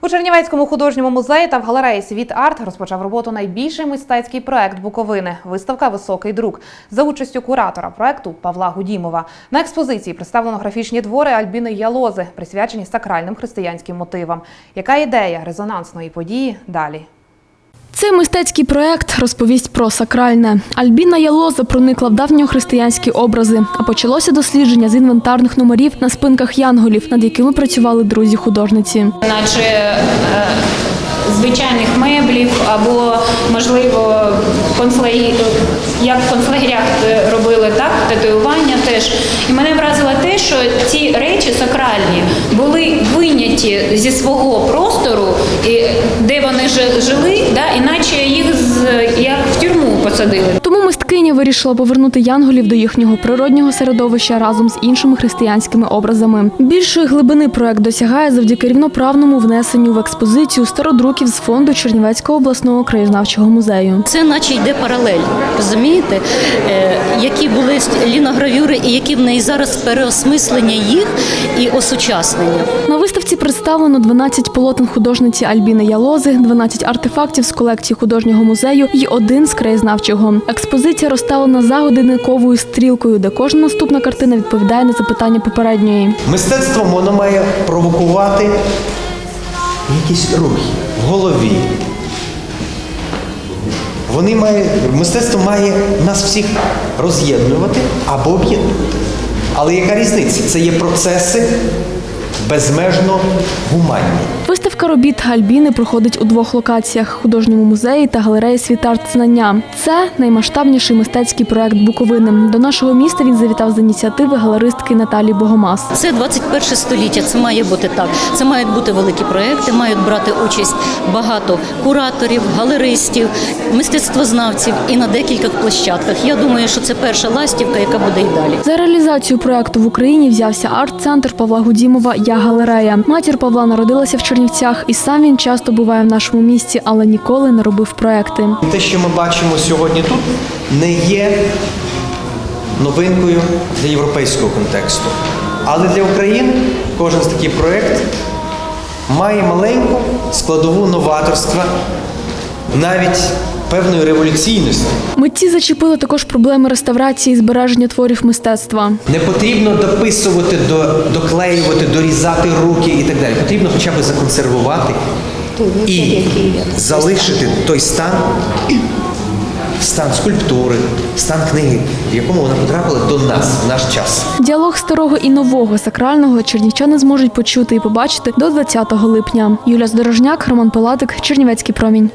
У Чернівецькому художньому музеї та в галереї Світ Арт розпочав роботу найбільший мистецький проект Буковини виставка Високий друк за участю куратора проекту Павла Гудімова. На експозиції представлено графічні твори Альбіни Ялози, присвячені сакральним християнським мотивам. Яка ідея резонансної події далі? Цей мистецький проект розповість про сакральне. Альбіна Ялоза проникла в давньохристиянські образи, а почалося дослідження з інвентарних номерів на спинках янголів, над якими працювали друзі художниці. наче е, звичайних меблів або, можливо, концлагі... як в концлагерях е, робили так, татуювання теж. І мене вразило те, що ці речі сакральні були виняті зі свого простору, і жили, да, іначе їх з, як в тюрму посадили. Вирішила повернути янголів до їхнього природнього середовища разом з іншими християнськими образами. Більшої глибини проект досягає завдяки рівноправному внесенню в експозицію стародруків з фонду Чернівецького обласного краєзнавчого музею. Це наче йде паралель, розумієте? Е, які були ліногравюри і які в неї зараз переосмислення їх і осучаснення. На виставці представлено 12 полотен художниці Альбіни Ялози, 12 артефактів з колекції художнього музею і один з краєзнавчого. Експозиція розставлена за годинниковою стрілкою, де кожна наступна картина відповідає на запитання попередньої. Мистецтво воно має провокувати якісь рухи в голові. Вони має, мистецтво має нас всіх роз'єднувати або об'єднувати. Але яка різниця? Це є процеси безмежно гуманні. Виставка робіт Альбіни проходить у двох локаціях художньому музеї та галереї Світарт Знання. Це наймасштабніший мистецький проект Буковини. До нашого міста він завітав з ініціативи галеристки Наталії Богомаз. Це 21 століття, це має бути так. Це мають бути великі проекти, мають брати участь багато кураторів, галеристів, мистецтвознавців і на декількох площадках. Я думаю, що це перша ластівка, яка буде і далі. За реалізацію проекту в Україні взявся арт-центр Павла Гудімова Я галерея. Матір Павла народилася в Чернівцях, і сам він часто буває в нашому місті, але ніколи не робив проекти. Те, що ми бачимо сьогодні тут, не є новинкою для європейського контексту. Але для України кожен з таких проєкт має маленьку складову новаторства, навіть певної революційності. Митці зачепили також проблеми реставрації і збереження творів мистецтва. Не потрібно дописувати, до, доклеювати, дорізати руки і так далі. Потрібно хоча б законсервувати і залишити той стан, стан скульптури, стан книги, в якому вона потрапила до нас в наш час. Діалог старого і нового сакрального чернівчани зможуть почути і побачити до 20 липня. Юля Здорожняк, Роман Пилатик, Чернівецький промінь.